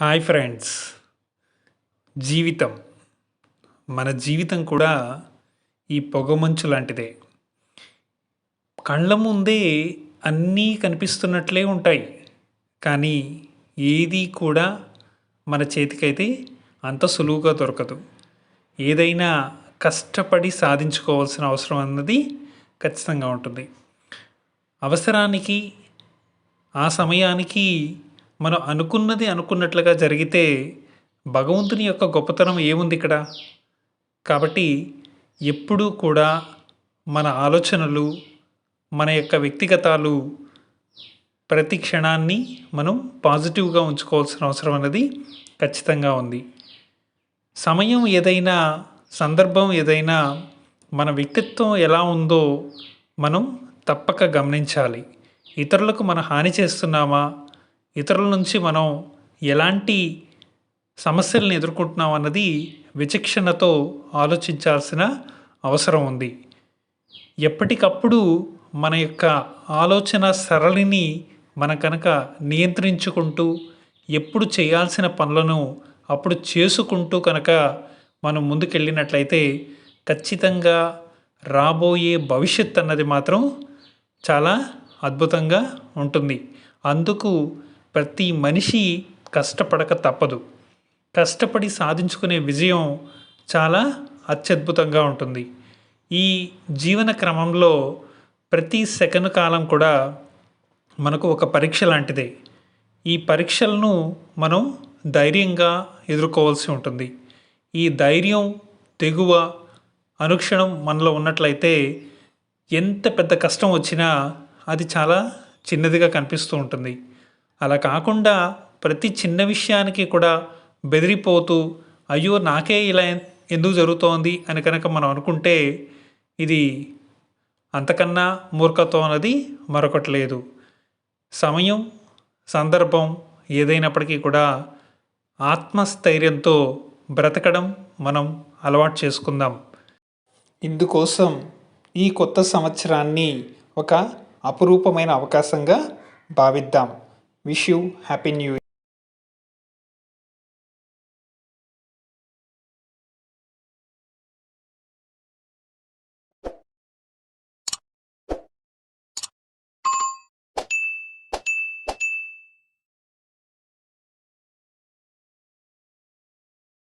Hi friends. జీవితం. మన జీవితం కూడా ఈ పొగమంచు లాంటిదే. కళ్ళ ముందే అన్నీ కనిపిస్తున్నట్లే ఉంటాయి. కానీ ఏది కూడా మన చేతికైతే అంత సులువుగా దొరకదు. ఏదైనా కష్టపడి సాధించుకోవాల్సిన అవసరం అన్నది ఖచ్చితంగా ఉంటుంది. అవసరానికి ఆ సమయానికి మనం అనుకున్నది అనుకున్నట్లుగా జరిగితే భగవంతుని యొక్క గొప్పతనం ఏముంది ఇక్కడ? కాబట్టి ఎప్పుడూ కూడా మన ఆలోచనలు మన యొక్క వ్యక్తిగతాలు ప్రతి క్షణాన్ని మనం పాజిటివ్గా ఉంచుకోవాల్సిన అవసరం అనేది ఖచ్చితంగా ఉంది. సమయం ఏదైనా సందర్భం ఏదైనా మన వ్యక్తిత్వం ఎలా ఉందో మనం తప్పక గమనించాలి. ఇతరులకు మన హాని చేస్తున్నామా? ఇతరుల నుంచి మనం ఎలాంటి సమస్యలను ఎదుర్కొంటున్నాం అన్నది విచక్షణతో ఆలోచించాల్సిన అవసరం ఉంది. ఎప్పటికప్పుడు మన యొక్క ఆలోచన సరళిని మన కనుక నియంత్రించుకుంటూ ఎప్పుడు చేయాల్సిన పనులను అప్పుడు చేసుకుంటూ కనుక మనం ముందుకెళ్ళినట్లయితే ఖచ్చితంగా రాబోయే భవిష్యత్ అన్నది మాత్రం చాలా అద్భుతంగా ఉంటుంది. అందుకు ప్రతి మనిషి కష్టపడక తప్పదు. కష్టపడి సాధించుకునే విజయం చాలా అత్యద్భుతంగా ఉంటుంది. ఈ జీవన క్రమంలో ప్రతి సెకండ్ కాలం కూడా మనకు ఒక పరీక్ష లాంటిదే. ఈ పరీక్షలను మనం ధైర్యంగా ఎదుర్కోవాల్సి ఉంటుంది. ఈ ధైర్యం తెగువ అనుక్షణం మనలో ఉన్నట్లయితే ఎంత పెద్ద కష్టం వచ్చినా అది చాలా చిన్నదిగా కనిపిస్తూ ఉంటుంది. అలా కాకుండా ప్రతి చిన్న విషయానికి కూడా బెదిరిపోతూ అయ్యో నాకే ఇలా ఎందుకు జరుగుతోంది అని కనుక మనం అనుకుంటే ఇది అంతకన్నా మూర్ఖత్వం అనేది మరొకటి లేదు. సమయం సందర్భం ఏదైనప్పటికీ కూడా ఆత్మస్థైర్యంతో బ్రతకడం మనం అలవాటు చేసుకుందాం. ఇందుకోసం ఈ కొత్త సంవత్సరాన్ని ఒక అపురూపమైన అవకాశంగా భావిద్దాం. Wish you Happy New Year.